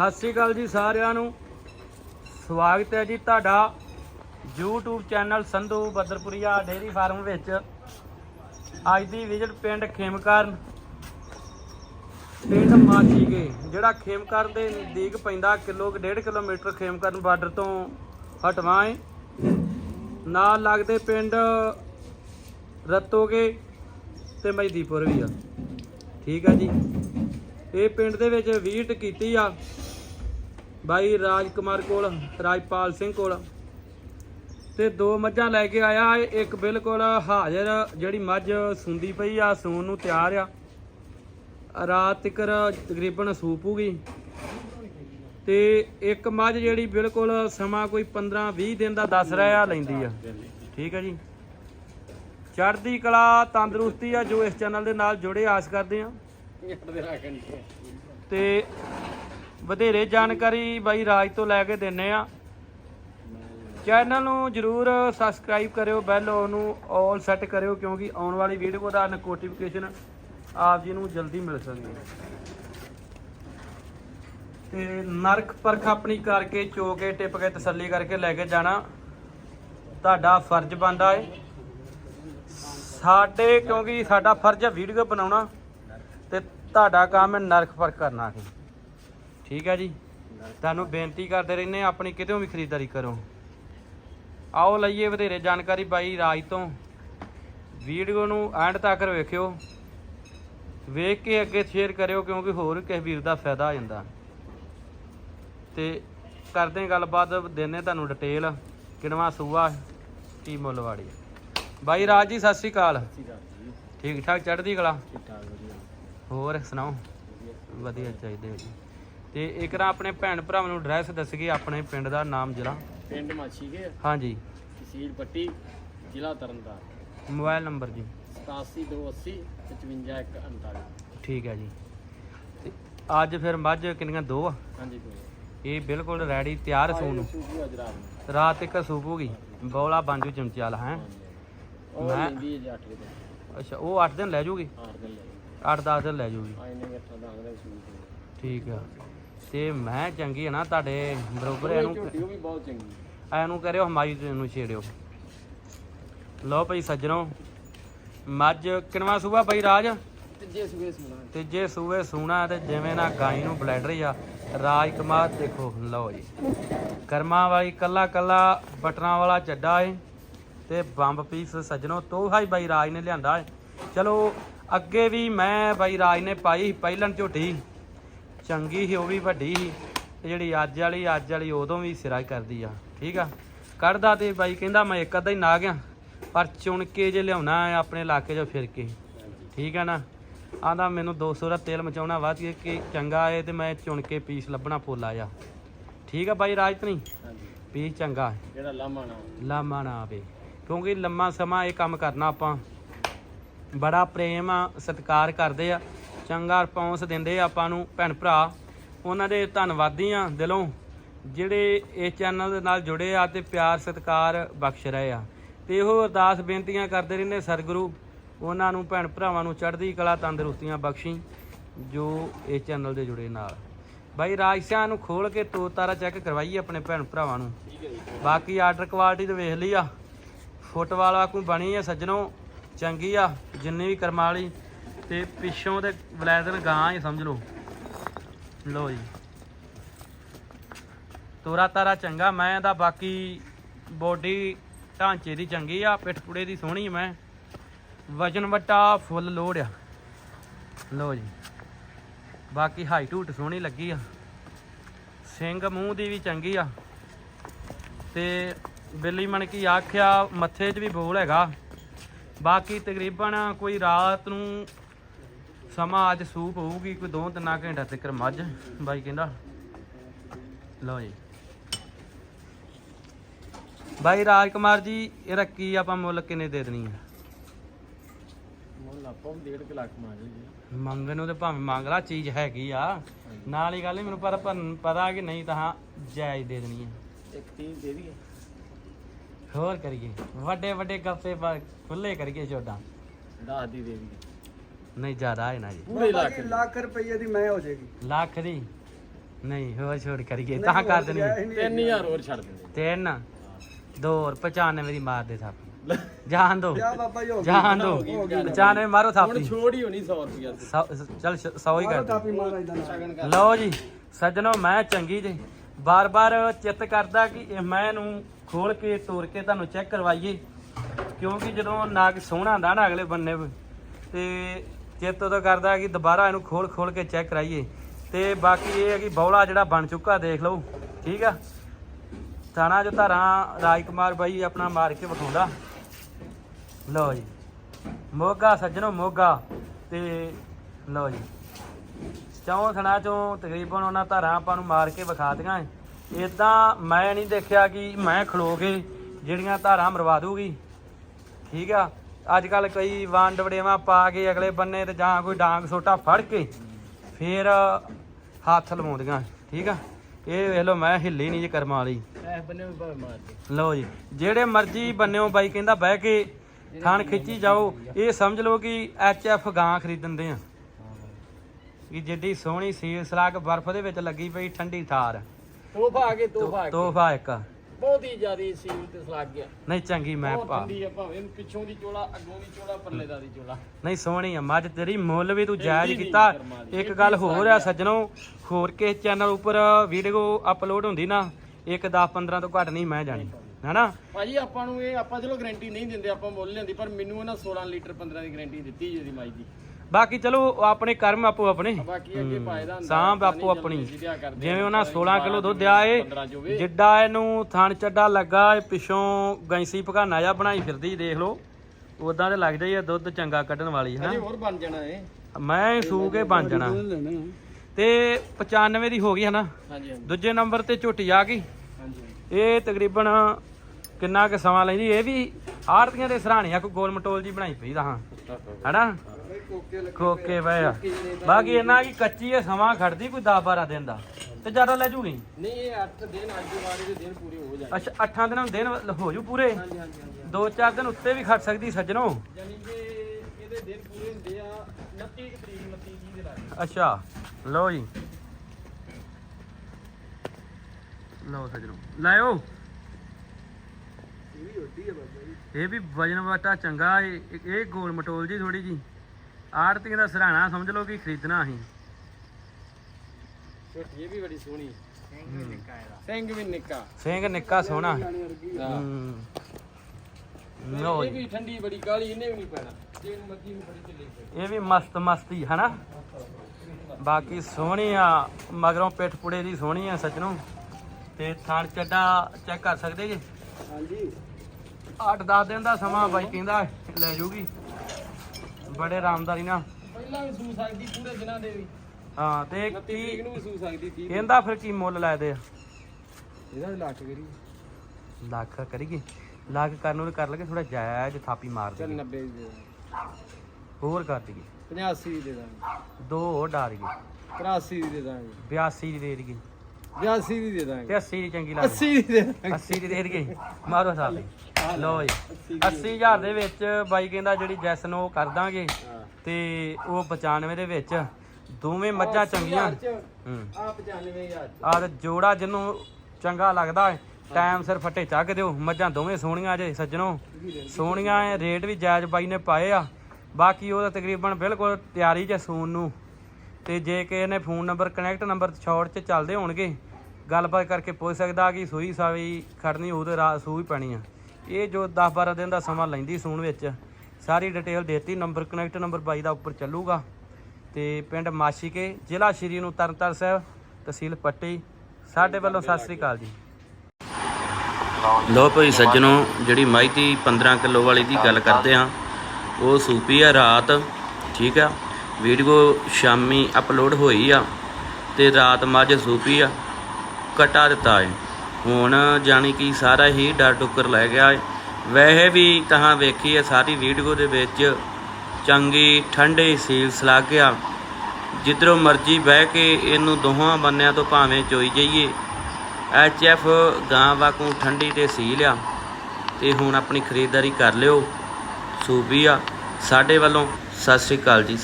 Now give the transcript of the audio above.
ਸਤਿ ਸ੍ਰੀ ਅਕਾਲ ਜੀ ਸਾਰਿਆਂ ਨੂੰ। ਸਵਾਗਤ ਹੈ ਜੀ ਤੁਹਾਡਾ YouTube channel Sandhu Badarpuriya dairy farm ਵਿੱਚ। ਅੱਜ ਦੀ ਵਿਜ਼ਿਟ ਪਿੰਡ ਖੇਮਕਰਨ ਪਿੰਡ ਮਾਚੀਗੇ, ਜਿਹੜਾ ਖੇਮਕਰਨ ਦੇ ਨਜ਼ਦੀਕ ਪੈਂਦਾ ਕਿਲੋ 1.5 ਕਿਲੋਮੀਟਰ ਖੇਮਕਰਨ ਬਾਰਡਰ ਤੋਂ ਹਟਵਾਂ ਹੈ ਨਾਲ ਲੱਗਦੇ ਪਿੰਡ ਰਤੋਗੇ ਤੇ ਮਜਦੀਪੁਰ ਵੀ ਆ। ਠੀਕ ਆ ਜੀ। ਇਹ ਪਿੰਡ ਦੇ ਵਿੱਚ ਵਿਜ਼ਿਟ ਕੀਤੀ ਆ। ਬਾਈ ਰਾਜਕੁਮਾਰ ਕੋਲ ਰਾਜਪਾਲ ਸਿੰਘ ਕੋਲ। ਤੇ ਦੋ ਮੱਝਾਂ ਲੈ ਕੇ ਆਇਆ ਇੱਕ ਬਿਲਕੁਲ ਹਾਜ਼ਰ ਜਿਹੜੀ ਮੱਝ ਸੁੰਦੀ ਪਈ ਆ ਸੂਣ ਨੂੰ ਤਿਆਰ ਆ। ਰਾਤ ਤੱਕ ਤਕਰੀਬਨ ਸੂਪੂਗੀ। ਤੇ ਇੱਕ ਮੱਝ ਜਿਹੜੀ ਬਿਲਕੁਲ ਸਮਾਂ ਕੋਈ 15 20 ਦਿਨ ਦਾ ਦੱਸ ਰਿਹਾ ਲੈਂਦੀ ਆ। ਠੀਕ ਹੈ ਜੀ। ਚੜ੍ਹਦੀ ਕਲਾ ਤੰਦਰੁਸਤੀ ਆ ਜੋ ਇਸ ਚੈਨਲ ਦੇ ਨਾਲ ਜੁੜੇ ਆਸ ਕਰਦੇ ਆ। ਤੇ ਵਧੇਰੇ ਜਾਣਕਾਰੀ ਬਾਈ ਰਾਜ ਤੋਂ ਲੈ ਕੇ ਦਿੰਨੇ ਆ। ਚੈਨਲ ਨੂੰ ਜਰੂਰ ਸਬਸਕ੍ਰਾਈਬ ਕਰਿਓ, ਬੈਲ ਨੂੰ ਆਲ ਸੈੱਟ ਕਰਿਓ, ਕਿਉਂਕਿ ਆਉਣ ਵਾਲੀ ਵੀਡੀਓ ਦਾ ਨੋਟੀਫਿਕੇਸ਼ਨ ਆਪ ਜੀ ਨੂੰ ਜਲਦੀ ਮਿਲ ਸਕਦੀ ਹੈ। ਤੇ ਨਰਕ ਪਰਖ ਆਪਣੀ ਕਰਕੇ ਚੋ ਕੇ, ਟਿਪ ਕੇ, ਤਸੱਲੀ ਕਰਕੇ ਲੈ ਕੇ ਜਾਣਾ। ਤੁਹਾਡਾ ਫਰਜ਼ ਬਣਦਾ ਹੈ ਸਾਡੇ, ਕਿਉਂਕਿ ਸਾਡਾ ਫਰਜ਼ ਹੈ ਵੀਡੀਓ ਬਣਾਉਣਾ ਤੇ ਤੁਹਾਡਾ ਕੰਮ ਹੈ ਨਰਕ ਪਰਖ ਕਰਨਾ। ਹੈ ਠੀਕ ਹੈ ਜੀ। ਤੁਹਾਨੂੰ ਬੇਨਤੀ ਕਰਦੇ ਰਹਿੰਦੇ ਆਪਣੀ ਕਿਤੇੋਂ ਵੀ ਖਰੀਦਦਾਰੀ ਕਰੋ। ਆਓ ਲਈਏ ਵਧੇਰੇ ਜਾਣਕਾਰੀ ਬਾਈ ਰਾਜ ਤੋਂ। ਵੀਡੀਓ ਨੂੰ ਐਂਡ ਤੱਕ ਵੇਖਿਓ। ਵੇਖ ਕੇ ਅੱਗੇ ਸ਼ੇਅਰ ਕਰਿਓ ਕਿਉਂਕਿ ਹੋਰ ਕਿਸੇ ਵੀਰ ਦਾ ਫਾਇਦਾ ਹੋ ਜਾਂਦਾ। ਤੇ ਕਰਦੇ ਗੱਲਬਾਤ ਦਿੰਨੇ ਤੁਹਾਨੂੰ ਡਿਟੇਲ ਕਿਣਵਾ ਸੂਆ ਕੀ ਮੁੱਲ ਵਾੜੀ। ਬਾਈ ਰਾਜ ਜੀ ਸਤਿ ਸ਼੍ਰੀ ਅਕਾਲ। ਠੀਕ ਠਾਕ ਚੜ੍ਹਦੀ ਕਲਾ? ਹੋਰ ਸੁਣਾਓ? ਵਧੀਆ। ਚਾਹੀਦੇ ਜੀ। ਤੇ ਇੱਕ ਨਾ ਆਪਣੇ ਭੈਣ ਭਰਾਵਾਂ ਨੂੰ ਐਡਰੈਸ ਦੱਸੀਏ ਆਪਣੇ ਪਿੰਡ ਦਾ ਨਾਮ ਜ਼ਿਲ੍ਹਾ। ਪਿੰਡ ਮਾਛੀਗੇ ਹਾਂਜੀ। ਤਹਿਸੀਲ ਪੱਟੀ ਜ਼ਿਲ੍ਹਾ ਤਰਨਤਾਰਨ। ਮੋਬਾਈਲ ਨੰਬਰ ਜੀ। 8728 55148 ਠੀਕ ਹੈ ਜੀ। ਤੇ ਅੱਜ ਫਿਰ ਮੱਝ ਕਿੰਨੀਆਂ ਦੋ ਆ? ਹਾਂਜੀ ਦੋ। ਇਹ ਬਿਲਕੁਲ ਰੈਡੀ ਤਿਆਰ ਸੂਣ ਨੂੰ। ਸੂਬੂ ਅਜਰਾਬ ਨੂੰ ਰਾਤ ਤੱਕ ਸੂਪੂਗੀ ਬੌਲਾ ਬਾਂਜੂ ਚਮਚਾਲ ਹੈ? ਉਹ ਮੈਂ- ਲੈਂਦੀ ਹੈ ਜੀ 8 ਦਿਨ ਅੱਛਾ ਉਹ 8 ਦਿਨ ਲੈ ਜੂਗੀ? 8 ਦਿਨ ਲੈ 8-10 ਦਿਨ ਲੈ ਜੂਗੀ। ਆਏ ਨੇ ਗੱਠਾ ਦਾਂਗਦਾ ਸੂਬੂ ਠੀਕ ਆ। ਤੇ ਮੈਂ ਚੰਗੀ ਹੈ ਨਾ ਤੁਹਾਡੇ ਬਰੋਬਰ ਇਹਨੂੰ ਝੋਟੀ ਉਹ ਵੀ ਬਹੁਤ ਚੰਗੀ ਐਨੂੰ ਕਰਿਓ ਹਮਾਈ ਨੂੰ ਛੇੜਿਓ। ਲਓ ਭਾਈ ਸੱਜਣੋ ਮੱਝ ਕਿਨਵਾ ਸੂਆ ਭਾਈ ਰਾਜ? ਤੇ ਜੇ ਸੂਏ ਸੁਣਾ। ਤੇ ਜੇ ਸੂਏ ਸੂਣਾ ਤੇ ਜਿਵੇਂ ਨਾ ਗਾਈ ਨੂੰ ਬਲੈਡਰ ਆ। ਰਾਜ ਕੁਮਾਰ ਦੇਖੋ ਲਓ ਜੀ। ਕਰਮਾ ਵਾਲੀ ਕੱਲਾ ਕੱਲਾ ਬਟਨਾਂ ਵਾਲਾ ਚੱਡਾ ਏ। ਤੇ ਬੰਬ ਪੀਸ ਸੱਜਣੋ ਤੋਹਫਾ ਹੀ ਬਾਈ ਰਾਜ ਨੇ ਲਿਆਂਦਾ ਏ। ਚਲੋ ਅੱਗੇ ਵੀ ਮੈਂ ਬਾਈ ਰਾਜ ਨੇ ਪਾਈ ਪਹਿਲਣ ਝੋਟੀ। ਚੰਗੀ ਸੀ ਉਹ ਵੀ ਵੱਡੀ ਸੀ ਤੇ ਜਿਹੜੀ ਅੱਜ ਵਾਲੀ ਅੱਜ ਵਾਲੀ ਉਦੋਂ ਵੀ ਸਿਰਾ ਕਰਦੀ ਆ ਠੀਕ ਆ? ਕੱਢਦਾ ਤੇ ਬਾਈ ਕਹਿੰਦਾ ਮੈਂ ਇੱਕ ਅੱਧਾ ਹੀ ਨਾ ਗਿਆ ਪਰ ਚੁਣ ਕੇ ਜੇ ਲਿਆਉਣਾ ਆਪਣੇ ਇਲਾਕੇ 'ਚੋਂ ਫਿਰ ਕੇ ਠੀਕ ਆ ਨਾ? ਆਂਦਾ ਮੈਨੂੰ 200 ਦਾ ਤੇਲ ਮਚਾਉਣਾ ਵੱਧ ਕੇ ਕਿ ਚੰਗਾ ਏ ਤੇ ਮੈਂ ਚੁਣ ਕੇ ਪੀਸ ਲੱਭਣਾ ਪੋਲਾ ਜਾ ਠੀਕ ਆ ਬਾਈ ਰਾਜਤਨੀ ਹਾਂਜੀ। ਪੀਸ ਚੰਗਾ ਜਿਹੜਾ ਲਾਮਾ ਨਾ ਲਾਮਾ ਨਾ ਆਵੇ ਕਿਉਂਕਿ ਲੰਮਾ ਸਮਾਂ ਇਹ ਕੰਮ ਕਰਨਾ ਆਪਾਂ। ਬੜਾ ਪ੍ਰੇਮ ਆ ਸਤਿਕਾਰ ਕਰਦੇ ਆ। ਚੰਗਾ ਰਿਸਪੌਂਸ ਦਿੰਦੇ ਆ ਆਪਾਂ ਨੂੰ ਭੈਣ ਭਰਾ। ਉਹਨਾਂ ਦੇ ਧੰਨਵਾਦੀ ਆ ਦਿਲੋਂ ਜਿਹੜੇ ਇਸ ਚੈਨਲ ਦੇ ਨਾਲ ਜੁੜੇ ਆ ਤੇ ਪਿਆਰ, ਸਤਿਕਾਰ ਬਖਸ਼ ਰਹੇ ਆ। ਤੇ ਇਹੋ ਅਰਦਾਸ ਬੇਨਤੀਆਂ ਕਰਦੇ ਰਹਿੰਦੇ ਸਰਗੁਰੂ ਉਹਨਾਂ ਨੂੰ ਭੈਣ ਭਰਾਵਾਂ ਨੂੰ ਚੜ੍ਹਦੀ ਕਲਾ, ਤੰਦਰੁਸਤੀਆਂ ਬਖਸ਼ੀ ਜੋ ਇਸ ਚੈਨਲ ਦੇ ਜੁੜੇ ਨਾਲ। ਬਾਈ ਰਾਜਸਿਆਂ ਨੂੰ ਖੋਲ ਕੇ ਤੋ ਤਾਰਾ ਚੈੱਕ ਕਰਵਾਈਏ ਆਪਣੇ ਭੈਣ ਭਰਾਵਾਂ ਨੂੰ। ਬਾਕੀ ਆਰਡਰ ਕੁਆਲਿਟੀ ਤੇ ਵੇਖ ਲਈ ਆ। ਫੁੱਟ ਵਾਲਾ ਵਾਕੂ ਬਣੀ ਆ, ਸੱਜਣੋ, ਚੰਗੀ ਆ, ਜਿੰਨੀ ਵੀ ਕਰਮਾ ਵਾਲੀ ਤੇ ਪਿੱਛੋਂ ਤੇ ਵਲੈਦਨ ਗਾਂ ਹੀ ਸਮਝ ਲਓ। ਲੋ ਜੀ। ਤੋਰਾ ਤਾਰਾ ਚੰਗਾ, ਮੈਂ ਦਾ ਬਾਕੀ ਬੋਡੀ ਢਾਂਚੇ ਦੀ ਚੰਗੀ ਆ, ਪਿੱਠ ਪੁੜੇ ਦੀ ਸੋਹਣੀ ਮੈਂ। ਵਜਨ ਵਟਾ ਫੁੱਲ ਲੋਡ ਆ। ਲਓ ਜੀ। ਬਾਕੀ ਹਾਈਟ ਹੂਟ ਸੋਹਣੀ ਲੱਗੀ ਆ। ਸਿੰਘ ਮੂੰਹ ਦੀ ਵੀ ਚੰਗੀ ਆ। ਤੇ ਬਿੱਲੀ ਮਣ ਕੀ ਆਖਿਆ, ਮੱਥੇ 'ਚ ਵੀ ਬੋਲ ਹੈਗਾ। ਬਾਕੀ ਤਕਰੀਬਨ ਕੋਈ ਰਾਤ ਨੂੰ ਸਮਾਂ ਅੱਜ ਸੂਪ ਹੋਊਗੀ ਕੋਈ 2-3 ਘੰਟਾ ਤੱਕ ਮੱਝ। ਬਾਈ ਕਹਿੰਦਾ ਲਓ ਜੀ। ਬਾਈ ਰਾਜਕੁਮਾਰ ਜੀ ਇਹਦਾ ਕੀ ਆਪਾਂ ਮੁੱਲ ਕਿੰਨੇ ਦੇ ਦੇਣੀ ਆ? ਮੁੱਲ ਆਪਾਂ ਵੀ 1.5 ਲੱਖ ਮਾਰ ਜੀ। ਮੰਗਣ ਨੂੰ ਤੇ ਭਾਵੇਂ ਮੰਗ ਲਾ ਚੀਜ਼ ਹੈਗੀ ਆ। ਨਾਲ ਹੀ ਗੱਲ ਹੀ ਮੈਨੂੰ ਪਰ ਪਤਾ ਕਿ ਨਹੀਂ ਤਾਂ ਜਾਇਜ਼ ਦੇ ਦੇਣੀ ਆ। ਇੱਕ 30 ਦੇ ਦਈਏ। ਹੋਰ ਕਰੀਏ। ਵੱਡੇ ਵੱਡੇ ਗੱਪੇ ਖੁੱਲੇ ਕਰੀਏ ਛੋਟਾ 10 ਦੀ ਦੇ ਦਈਏ। ਨਹੀਂ ਜ਼ਿਆਦਾ ਹੈ ਨਾ ਜੀ। ਪੂਰੇ ਲੱਖ ਦੀ। ਲੱਖ ਰੁਪਏ ਦੀ ਮੈਂ ਹੋ ਜਾਏਗੀ। ਲੱਖ ਦੀ? ਨਹੀਂ ਹੋਰ ਛੋੜ ਕਰੀਏ। ਤਾਂ ਕਰ ਦੇਣੀ। 3000 ਹੋਰ ਛੱਡ ਦਿੰਦੇ। ਤਿੰਨ? ਦੋ ਹੋਰ 95 ਦੀ ਮਾਰ ਦੇ ਥਾਪੀ। ਜਾਣ ਦੋ। ਜਾ ਬਾਬਾ ਜੀ ਹੋ ਗਈ। ਜਾਣ ਦੋ। ਹੋ ਗਈ, ਹੋ ਗਈ। 95 ਮਾਰੋ ਹੁਣ ਥਾਪੀ ਛੋੜ ਹੀ ਹੋਣੀ 100 ਰੁਪਿਆ ਸੌ- ਚੱਲ 100 ਹੀ ਕਰ ਦੇ। ਕਾਪੀ ਮਾਰਾ ਇਦਾਂ ਸ਼ਗਨ ਕਰ। ਲਓ ਜੀ ਸੱਜਣੋ ਮੈਂ ਚੰਗੀ ਜੇ। ਬਾਰ-ਬਾਰ ਚਿੱਤ ਕਰਦਾ ਕਿ ਇਹ ਮੈਂ ਇਹਨੂੰ ਖੋਲ ਕੇ ਤੋੜ ਕੇ ਤੁਹਾਨੂੰ ਚੈੱਕ ਕਰਵਾਈਏ। ਕਿਉਂਕਿ ਜਦੋਂ ਨਾਗ ਸੋਹਣਾ ਹੁੰਦਾ ਨਾ ਅਗਲੇ ਬੰਨੇ ਵੀ, ਤੇ ਚਿੱਤ ਉਦੋਂ ਕਰਦਾ ਕਿ ਦੁਬਾਰਾ ਇਹਨੂੰ ਖੋਲ ਖੋਲ ਕੇ ਚੈੱਕ ਕਰਾਈਏ। ਤੇ ਬਾਕੀ ਇਹ ਹੈ ਕਿ ਬੌਲਾ ਜਿਹੜਾ ਬਣ ਚੁੱਕਾ, ਦੇਖ ਲਓ। ਠੀਕ ਆ? ਥਾਣਾ ਜੋ ਧਾਰਾਂ ਰਾਜ ਕੁਮਾਰ ਬਾਈ ਆਪਣਾ ਮਾਰ ਕੇ ਵਿਖਾਉਂਦਾ। ਲਓ ਜੀ। ਮੋਗਾ ਸੱਜਣੋ, ਮੋਗਾ। ਤੇ ਲਓ ਜੀ। ਚੌਂ ਥਣਾ ਚੋਂ ਤਕਰੀਬਨ ਉਹਨਾਂ ਧਾਰਾਂ ਆਪਾਂ ਨੂੰ ਮਾਰ ਕੇ ਵਿਖਾ ਦਿੱਤੀਆਂ ਇਦਾਂ ਮੈਂ ਨਹੀਂ ਦੇਖਿਆ ਕਿ ਮੈਂ ਖਲੋ ਕੇ ਜਿਹੜੀਆਂ ਧਾਰਾਂ ਮਰਵਾ ਦੂਗੀ ਠੀਕ ਆ? ਅੱਜ ਕੱਲ ਕਈ ਵੰਡ ਵੜੇਵਾ ਪਾ ਕੇ ਅਗਲੇ ਬੰਨੇ ਤੇ ਜਾਂ ਕੋਈ ਡਾਂਗ ਸੋਟਾ ਫੜ ਕੇ ਫੇਰ ਹੱਥ ਲਵਾਉਂਦੀਆਂ ਠੀਕ ਆ? ਇਹ ਵੇਖ ਲਓ ਮੈਂ ਹਿੱਲੀ ਨਹੀਂ ਜੇ ਕਰਮਾਂ ਵਾਲੀ। ਐ ਬੰਨੇ ਵੀ ਭਾਵੇਂ ਮਾਰ ਦੇ ਲਓ ਜੀ ਜਿਹੜੇ ਮਰਜ਼ੀ ਬੰਨਿਓ ਬਾਈ ਕਹਿੰਦਾ ਬਹਿ ਕੇ ਥਣ ਖਿੱਚੀ ਜਾਓ। ਇਹ ਸਮਝ ਲਓ ਕਿ ਐਚ ਐਫ ਗਾਂ ਖਰੀਦਣ ਆ। ਕਿ ਜਿੱਡੀ ਸੋਹਣੀ ਸੀਲ ਸਲਾਕ ਬਰਫ਼ ਦੇ ਵਿੱਚ ਲੱਗੀ ਪਈ ਠੰਡੀ ਠਾਰ ਤੋਹਫਾ ਆ ਕੇ ਤੋਹਫਾ ਤੋਹਫਾ ਇੱਕ। ਬਹੁਤ ਹੀ ਜ਼ਿਆਦੀ ਸੀਲ ਤੇ ਸਲਾਗ ਗਿਆ। ਨਹੀਂ ਚੰਗੀ ਮੈਂ ਬਹੁਤ ਠੰਡੀ ਆ ਭਾਵੇਂ ਪਿੱਛੋਂ ਦੀ ਚੋਲਾ ਅੱਗੋਂ ਦੀ ਚੋਲਾ ਪੱਲੇ ਦਾ ਦੀ ਚੋਲਾ। ਨਹੀਂ ਸੋਹਣੀ ਆ ਮੱਝ ਤੇਰੀ ਮੁੱਲ ਵੀ ਤੂੰ ਜਾਇਜ਼ ਕੀਤਾ। ਦੀ, ਇੱਕ ਗੱਲ ਹੋਰ ਆ ਸੱਜਣੋ ਹੋਰ ਕਿਸੇ ਚੈਨਲ ਉੱਪਰ ਵੀਡੀਓ ਅਪਲੋਡ ਹੁੰਦੀ ਨਾ ਇੱਕ 10 15 ਤੋਂ ਘੱਟ ਨਹੀਂ ਮੈਂ ਜਾਣੀ ਹੈਨਾ? ਭਾਜੀ ਆਪਾਂ ਨੂੰ ਇਹ ਆਪਾਂ ਚਲੋ ਗਾਰੰਟੀ ਨਹੀਂ ਦਿੰਦੇ ਆਪਾਂ ਮੁੱਲ ਲੈਂਦੀ ਪਰ ਮੈਨੂੰ ਉਹਨਾਂ 16 ਲੀਟਰ 15 ਦੀ ਗਾਰੰਟੀ ਦਿੱਤੀ ਜਿਹਦੀ ਮਾਈ ਦੀ ਬਾਕੀ ਚਲੋ ਆਪਣੇ ਕਰਮ ਆਪੋ ਆਪਣੇ। ਬਾਕੀ ਅੱਗੇ ਪਾਇਦਾ ਹੁੰਦਾ ਸਾਂਭ ਆਪਾਂ ਆਪਣੀ। ਜਿਵੇਂ ਉਹਨਾਂ ਕੋਈ 16 ਕਿਲੋ ਦੁੱਧ ਆ ਏ 15 ਚ ਹੋਵੇ। ਜਿੱਡਾ ਇਹਨੂੰ ਥਣ ਚੱਡਾ ਲੱਗਾ ਏ ਪਿਛੋਂ ਗੈਂਸੀ ਭਗਾਨਾ ਜਾਂ ਬਣਾਈ ਫਿਰਦੀ ਦੇਖ ਲਓ। ਉਦਾਂ ਤੇ ਲੱਗਦਾ ਹੀ ਆ ਦੁੱਧ ਚੰਗਾ ਕੱਢਣ ਵਾਲੀ ਹੈ ਨਾ ਹੋਰ ਬਣ ਜਾਣਾ ਇਹ। ਮੈਂ ਸੂ ਕੇ ਬਣ ਜਾਣਾ। ਤੇ 95 ਦੀ ਹੋ ਗਈ ਹੈ ਨਾ ਦੂਜੇ ਨੰਬਰ ਤੇ ਝੋਟੀ ਆ ਗਈ। ਹਾਂਜੀ। ਇਹ ਤਕਰੀਬਨ ਕਿੰਨਾ ਕੁ ਸਮਾਂ ਲੈਂਦੀ ਇਹ ਵੀ ਆੜਤੀਆਂ ਦੇ ਸਰਾਣੇ ਆ ਕੋਈ ਗੋਲ ਮਟੋਲ ਜੀ ਬਣਾਈ ਪਈ ਦਾ ਹਾਂ। ਹੈਨਾ? ਖੋਕੇ ਪਏ ਆ। ਬਾਕੀ ਇਹਨਾਂ ਕੀ ਕੱਚੀ ਇਹ ਸਮਾਂ ਖੜਦੀ ਕੋਈ 10 12 ਦਿਨ ਦਾ। ਤੇ ਜ਼ਿਆਦਾ ਲੈ ਜੂਗੀ? ਨਹੀਂ ਇਹ 8 ਦਿਨ ਅੱਜ ਦੇ ਵਾਲੇ ਦੇ ਦਿਨ ਪੂਰੇ ਹੋ ਜਾਣਗੇ। ਅੱਛਾ ਅੱਠਾਂ ਦਿਨਾਂ ਨੂੰ ਦਿਨ ਹੋ ਜੂ ਪੂਰੇ? ਹਾਂਜੀ ਹਾਂਜੀ ਹਾਂਜੀ ਦੋ ਚਾਰ ਦਿਨ ਉੱਤੇ ਵੀ ਖੜ ਸਕਦੀ ਸੱਜਣੋ। ਯਾਨੀ ਕਿ ਇਹਦੇ ਦਿਨ ਪੂਰੇ ਹੁੰਦੇ ਆ 29 ਕੁ ਤਰੀਕ 29 ਜੀ ਦੇ ਲਾਗੇ। ਅੱਛਾ ਲਓ ਜੀ। ਲਓ ਸੱਜਣੋ ਲਾਇਓ। ਇਹ ਵੀ ਹੈ ਵਜਨ ਵਾਟਾ ਚੰਗਾ ਇਹ ਗੋਲ ਮਟੋਲ ਜੀ ਥੋੜੀ ਜੀ। ਆੜਤੀਆਂ ਦਾ ਸਰਾਣਾ ਸਮਝ ਲਓ ਕਿ ਖਰੀਦਣਾ ਅਸੀਂ। ਛੋਟੀ ਇਹ ਵੀ ਬੜੀ ਸੋਹਣੀ ਸਿੰਘ ਵੀ ਨਿੱਕਾ ਸਿੰਘ ਨਿੱਕਾ। ਸੋਹਣਾ ਹਾਂ। ਇਹ ਵੀ ਠੰਡੀ ਬੜੀ ਕਾਲੀ ਇਹਨੇ ਵੀ ਨਹੀਂ ਪੈਣਾ। ਇਹ ਵੀ ਮਸਤ ਮਸਤੀ ਹਨਾ? ਬਾਕੀ ਸੋਹਣੀ ਆ ਮਗਰੋਂ ਪਿੱਠ ਪੁੜੇ ਦੀ ਸੋਹਣੀ ਆ ਸੱਜਣੋ। ਤੇ ਥਣ ਚੱਡਾ ਚੈੱਕ ਕਰ ਸਕਦੇ ਜੀ? ਹਾਂਜੀ। 8-10 ਦਿਨ ਦਾ ਸਮਾਂ ਬਾਈ ਕਹਿੰਦਾ ਲੈ ਜੂਗੀ। ਬੜੇ ਆਰਾਮਦਾਰੀ ਨਾਲ। ਪਹਿਲਾਂ ਵੀ ਸੂ ਸਕਦੀ ਪੂਰੇ ਦਿਨਾਂ ਦੇ ਵੀ। ਹਾਂ ਤੇ 29 ਤਰੀਕ ਕੀ ਨੂੰ ਵੀ ਸੂ ਸਕਦੀ 30 ਕਹਿੰਦਾ ਫਿਰ ਕੀ ਮੁੱਲ ਲੈਦੇ ਆ? ਇਹਦਾ ਵੀ ਲੱਖ ਕਰੀ। ਲੱਖ ਕਰੀਏ। ਲੱਖ ਕਰਨ ਨੂੰ ਕਰ ਲਗੇ ਥੋੜਾ ਜਾਇਜ਼ ਥਾਪੀ ਮਾਰ ਚੱਲ ਦੇ 90 ਦੀ ਦਾਂਗੇ। ਹੋਰ ਕਰ ਦਈਏ। 85 ਦੀ ਦਾਂਗੇ। ਦੋ ਹੋਰ ਡਾਰ ਗਏ 83 ਦੀ ਦੇ ਦਾਂਗੇ। 82 ਦੀ ਦੇ ਦਈਏ। 82 ਦੀ ਦੇ ਦਾਂਗੇ। ਤੇ 80 ਦੀ ਚੰਗੀ ਲੱਗਦੀ। 80 ਦੀ ਦੇ ਦਾਂਗੇ। 80 ਦੀ ਦੇ ਦਈਏ। ਮਾਰੋ ਥਾਪੀ ਲਓ ਜੀ। 80000 ਦੇ ਵਿੱਚ ਬਾਈ ਕਹਿੰਦਾ ਜਿਹੜੀ ਜੈਸ ਨੂੰ ਉਹ ਕਰ ਦਾਂਗੇ। ਤੇ ਉਹ 95 ਦੇ ਵਿੱਚ ਦੋਵੇਂ ਮੱਝਾਂ ਚੰਗੀਆਂ। ਹੂੰ। ਆ 95000 ਆਹ ਤੇ ਜੋੜਾ ਜਿਹਨੂੰ ਚੰਗਾ ਲੱਗਦਾ ਹੈ ਟਾਈਮ ਸਿਰ ਫੱਟੇ ਚੱਕ ਦਿਓ। ਮੱਝਾਂ ਦੋਵੇਂ ਸੋਹਣੀਆਂ ਜੇ ਸੱਜਣੋ। ਸੋਹਣੀਆਂ ਐ ਰੇਟ ਵੀ ਜਾਇਜ਼ ਬਾਈ ਨੇ ਪਾਏ ਆ। ਬਾਕੀ ਉਹਦਾ ਤਕਰੀਬਨ ਬਿਲਕੁਲ ਤਿਆਰੀ ਚ ਸੂਣ ਨੂੰ। ਤੇ ਜੇ ਕਿਸੇ ਨੇ phone number, connect number short ਚ ਚੱਲਦੇ ਹੋਣਗੇ, ਗੱਲਬਾਤ ਕਰਕੇ ਪੁੱਛ ਸਕਦਾ ਕਿ ਸੂਈ ਸਾਵੀ ਖੜਨੀ ਉਹਦੇ ਰਾਤ ਸੂਈ ਪੈਣੀ ਆ। ਇਹ ਜੋ 10 12 ਦਿਨ ਦਾ ਸਮਾਂ ਲੈਂਦੀ ਸੂਣ ਵਿੱਚ, ਸਾਰੀ ਡਿਟੇਲ ਦਿੱਤੀ, ਨੰਬਰ, ਕਨੈਕਟ ਨੰਬਰ ਬਾਈ ਦਾ ਉੱਪਰ ਚੱਲੂਗਾ। ਤੇ ਪਿੰਡ ਮਾਸ਼ੀਕੇ, ਜ਼ਿਲ੍ਹਾ ਸ਼੍ਰੀ ਨੂੰ ਤਰਨਤਾਰਨ ਸਾਹਿਬ, ਤਹਿਸੀਲ ਪੱਟੀ, ਸਾਡੇ ਵੱਲੋਂ ਸਤਿ ਸ੍ਰੀ ਅਕਾਲ ਜੀ। ਲੋ ਭਾਈ ਸੱਜਣੋ, ਜਿਹੜੀ ਮਾਈਤੀ 15 ਕਿਲੋ ਵਾਲੀ ਦੀ ਗੱਲ ਕਰਦੇ ਆ ਉਹ ਸੂਪੀ ਆ ਰਾਤ, ਠੀਕ ਆ? ਵੀਡੀਓ ਸ਼ਾਮੀ ਅਪਲੋਡ ਹੋਈ ਆ ਤੇ ਰਾਤ ਮੱਝ ਸੂਪੀ ਆ, ਕਟਾ ਦਿੱਤਾ ਏ। ਹੁਣ ਜਾਣੀ ਕਿ ਸਾਰਾ ਹੀ ਡਰ ਟੁੱਕਰ ਲੈ ਗਿਆ ਏ। ਵੈਸੇ ਵੀ ਤਾਂ ਵੇਖੀ ਆ, ਸਾਰੀ ਵੀਡੀਓ ਦੇ ਵਿੱਚ ਚੰਗੀ ਠੰਡੇ ਸੀਲ ਲੱਗ ਗਿਆ। ਜਿੱਧਰੋਂ ਮਰਜ਼ੀ ਬਹਿ ਕੇ ਇਹਨੂੰ ਦੋਹਾਂ ਬੰਨਿਆਂ ਤੋਂ ਭਾਵੇਂ ਚੋਈ ਜਾਈਏ। ਐਚ ਐਫ ਗਾਂ ਵਾਕੂ ਠੰਡੀ ਤੇ ਸੀ ਲਿਆ ਤੇ ਹੁਣ ਆਪਣੀ ਖਰੀਦਦਾਰੀ ਕਰ ਲਿਓ। ਸੂਬੀ ਆ, ਸਾਡੇ ਵੱਲੋਂ ਸਤਿ ਸ੍ਰੀ ਅਕਾਲ ਜੀ